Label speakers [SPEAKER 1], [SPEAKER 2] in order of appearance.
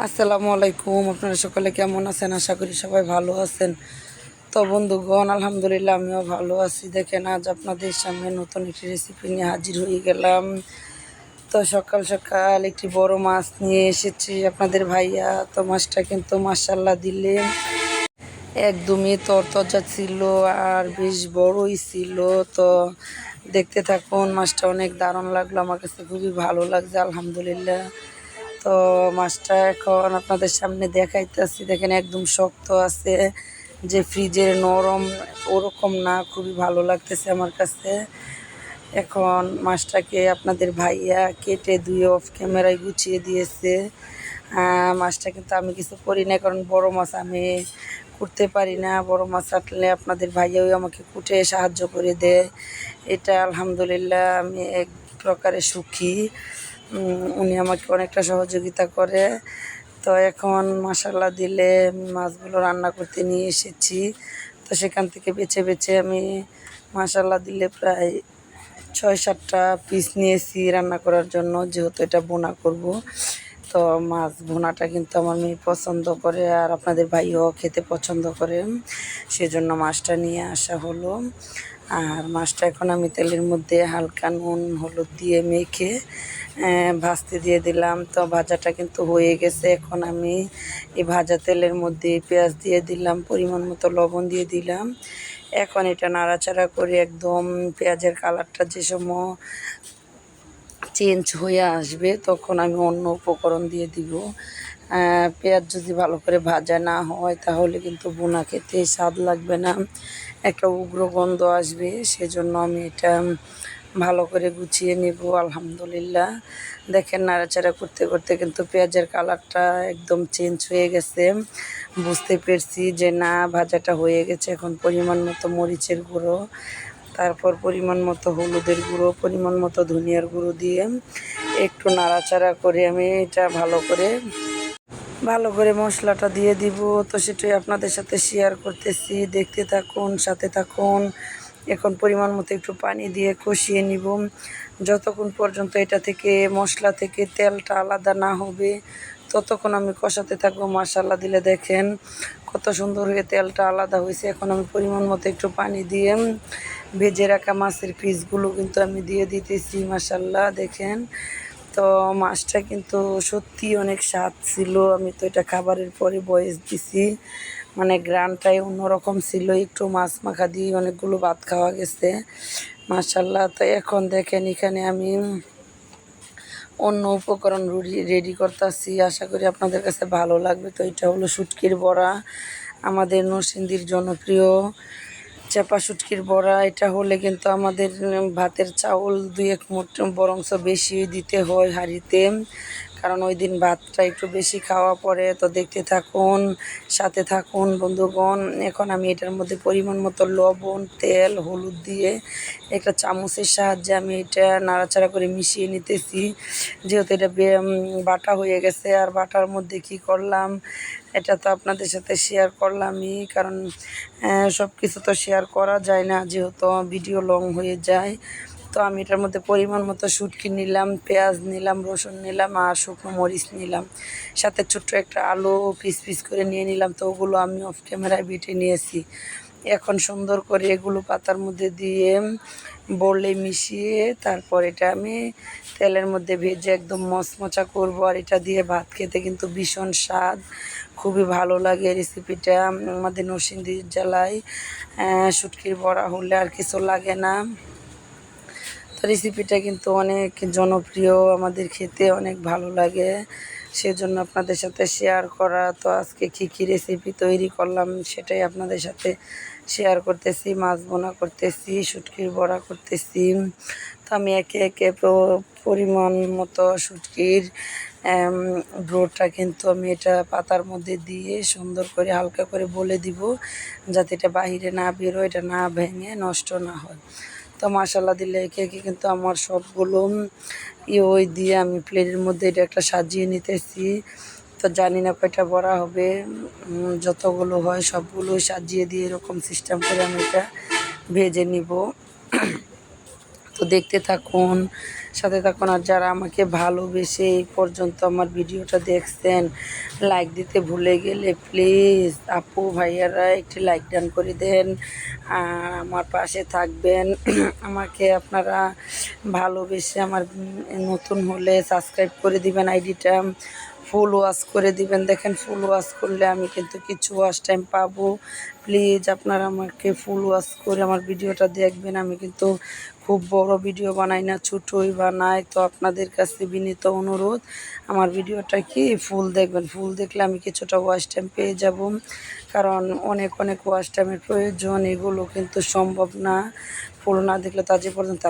[SPEAKER 1] আসসালামু আলাইকুম। আপনারা সকলে কেমন আছেন? আশা করি সবাই ভালো আছেন। তো বন্ধুগণ, আলহামদুলিল্লাহ আমিও ভালো আছি। দেখেন, আজ আপনাদের সামনে নতুন একটি রেসিপি নিয়ে হাজির হয়ে গেলাম। তো সকাল সকাল একটি বড় মাছ নিয়ে এসেছি আপনাদের ভাইয়া। তো মাছটা কিন্তু মাসাল্লাহ দিলে একদমই তরতাজা ছিল আর বেশ বড়ই ছিল। তো দেখতে থাকুন, মাছটা অনেক দারুণ লাগল। আমার কাছে খুবই ভালো লাগছে, আলহামদুলিল্লাহ। তো মাছটা এখন আপনাদের সামনে দেখাইতেছি। দেখেন একদম শক্ত আছে, যে ফ্রিজের নরম ওরকম না, খুবই ভালো লাগতেছে আমার কাছে। এখন মাছটাকে আপনাদের ভাইয়া কেটে ধুয়ে অফ ক্যামেরায় গুছিয়ে দিয়েছে। মাছটা কিন্তু আমি কিছু করি না, কারণ বড় মাছ আমি করতে পারি না। বড় মাছ কাটলে আপনাদের ভাইয়াও আমাকে কুটে সাহায্য করে দেয়। এটা আলহামদুলিল্লাহ আমি এক প্রকারে সুখী। উনি আমাকে অনেকটা সহযোগিতা করে। তো এখন মশালা দিলে মাছগুলো রান্না করতে নিয়ে এসেছি। তো সেখান থেকে বেছে বেছে আমি মশালা দিলে প্রায় ছয় সাতটা পিস নিয়েছি রান্না করার জন্য, যেহেতু এটা বোনা করব। তো মাছ ভুনাটা কিন্তু আমার মেয়ে পছন্দ করে আর আপনাদের ভাইও খেতে পছন্দ করে। সেজন্য মাছটা নিয়ে আসা হলো। আর মাছটা এখন আমি তেলের মধ্যে হালকা নুন, হলুদ দিয়ে মেখে ভাজতে দিয়ে দিলাম। তো ভাজাটা কিন্তু হয়ে গেছে। এখন আমি এই ভাজা তেলের মধ্যে পেঁয়াজ দিয়ে দিলাম, পরিমাণ মতো লবণ দিয়ে দিলাম। এখন এটা নাড়াচাড়া করে একদম পেঁয়াজের কালারটা যে সময় চেঞ্জ হয়ে আসবে, তখন আমি অন্য উপকরণ দিয়ে দিব। পেঁয়াজ যদি ভালো করে ভাজা না হয়, তাহলে কিন্তু বোনা খেতে স্বাদ লাগবে না। একটা উগ্র গন্ধ আসবে, সেজন্য আমি এটা ভালো করে গুছিয়ে নিব, আলহামদুলিল্লাহ। দেখেন নাড়াচাড়া করতে করতে কিন্তু পেঁয়াজের কালারটা একদম চেঞ্জ হয়ে গেছে। বুঝতে পেরেছি যে না, ভাজাটা হয়ে গেছে। এখন পরিমাণ মতো মরিচের গুঁড়ো, তারপর পরিমাণ মতো হলুদের গুঁড়ো, পরিমাণ মতো ধনিয়ার গুঁড়ো দিয়ে একটু নাড়াচাড়া করে আমি এটা ভালো করে ভালো করে মশলাটা দিয়ে দিব। তো সেটাই আপনাদের সাথে শেয়ার করতেছি। দেখতে থাকুন, সাথে থাকুন। এখন পরিমাণ মতো একটু পানি দিয়ে কষিয়ে নিব। যতক্ষণ পর্যন্ত এটা থেকে মশলা থেকে তেলটা আলাদা না হবে, ততক্ষণ আমি কষাতে থাকব। মশলা দিলে দেখেন কত সুন্দর হয়ে তেলটা আলাদা হয়েছে। এখন আমি পরিমাণ মতো একটু পানি দিয়ে ভেজে রাখা মাছের পিসগুলো কিন্তু আমি দিয়ে দিতেছি। মাসাল্লাহ দেখেন তো মাছটা কিন্তু সত্যি অনেক স্বাদ ছিল। আমি তো এটা খাবারের পরে বয়স দিছি। মানে গ্রানটাই অন্যরকম ছিল। একটু মাছ মাখা দিয়ে অনেকগুলো ভাত খাওয়া গেছে। মাশাল্লাহ তো এখন দেখেন এখানে আমি অন্য উপকরণ রেডি করতেছি। আশা করি আপনাদের কাছে ভালো লাগবে। তো এটা হলো শুটকির বড়া। আমাদের নরসিংদীর জনপ্রিয় চাপা শুটকির বড়া, এটা হলে কিন্তু আমাদের ভাতের চাউল দুই এক মুঠ বরংস বেশি দিতে হয় হাঁড়িতে। কারণ ওই দিন ভাতটা একটু বেশি খাওয়া পড়ে তো দেখতে থাকুন, সাথে থাকুন বন্ধুগণ। এখন আমি এটার মধ্যে পরিমাণ মতো লবণ, তেল, হলুদ দিয়ে একটা চামচের সাহায্যে আমি এটা নাড়াচাড়া করে মিশিয়ে নিতেছি। যেহেতু এটা বাটা হয়ে গেছে, আর বাটার মধ্যে কি করলাম এটা তো আপনাদের সাথে শেয়ার করলামই, কারণ সব কিছু তো শেয়ার করা যায় না, যেহেতু ভিডিও লং হয়ে যায়। তো আমি এটার মধ্যে পরিমাণ মতো শুটকি নিলাম, পেঁয়াজ নিলাম, রসুন নিলাম আর শুকনো মরিচ নিলাম। সাথে ছোট্ট একটা আলু পিস পিস করে নিয়ে নিলাম, তো ওগুলো আমি অফ ক্যামেরায় বেটে নিয়েছি। এখন সুন্দর করে এগুলো পাতার মধ্যে দিয়ে বলে মিশিয়ে তারপর এটা আমি তেলের মধ্যে ভেজে একদম মচমচা করব। আর এটা দিয়ে ভাত খেতে কিন্তু ভীষণ স্বাদ। খুবই ভালো লাগে রেসিপিটা। আমাদের নরসিংদী জেলায় শুটকির বড়া হলে আর কিছু লাগে না। রেসিপিটা কিন্তু অনেক জনপ্রিয়, আমাদের খেতে অনেক ভালো লাগে। সেজন্য আপনাদের সাথে শেয়ার করা, তো আজকে কী কী রেসিপি তৈরি করলাম সেটাই আপনাদের সাথে শেয়ার করতেছি, মাছ বোনা করতেছি, শুটকির বড়া করতেছি। তো আমি একে একে পরিমাণ মতো শুটকির ব্রোটা কিন্তু আমি এটা পাতার মধ্যে দিয়ে সুন্দর করে হালকা করে বলে দিব, যাতে এটা বাহিরে না বেরোয়, এটা না ভেঙে নষ্ট না হয়। তো মশলা দিলে একে একে কিন্তু আমার সবগুলো ওই দিয়ে আমি প্লেটের মধ্যে এটা একটা সাজিয়ে নিতেছি। তো জানি না কয়টা বড়া হবে। যতগুলো হয় সবগুলো সাজিয়ে দিয়ে এরকম সিস্টেম করে আমি এটা ভেজে নিব। তো দেখতে থাকুন, সাথে থাকুন। আর যারা আমাকে ভালোবেসে এই পর্যন্ত আমার ভিডিওটা দেখছেন লাইক দিতে ভুলে গেলে প্লিজ আপু, ভাইয়ারা একটি লাইক ডান করে দেন। আর আমার পাশে থাকবেন। আমাকে আপনারা ভালোবেসে আমার নতুন হলে সাবস্ক্রাইব করে দিবেন আইডিটা, ফুল ওয়াশ করে দিবেন। দেখেন, ফুল ওয়াশ করলে আমি কিন্তু কিছু ওয়াশ টাইম পাবো। প্লিজ আপনারা আমাকে ফুল ওয়াশ করে আমার ভিডিওটা দেখবেন। আমি কিন্তু খুব বড় ভিডিও বানাই না, ছোটোই বানাই। তো আপনাদের কাছে বিনীত অনুরোধ, আমার ভিডিওটা কি? ফুল দেখবেন। ফুল দেখলে আমি কিছুটা ওয়াশ টাইম পেয়ে যাব। কারণ অনেক অনেক ওয়াশ টাইমের প্রয়োজন, এগুলো কিন্তু সম্ভব না। ফুল না দেখলে তো আজ পর্যন্ত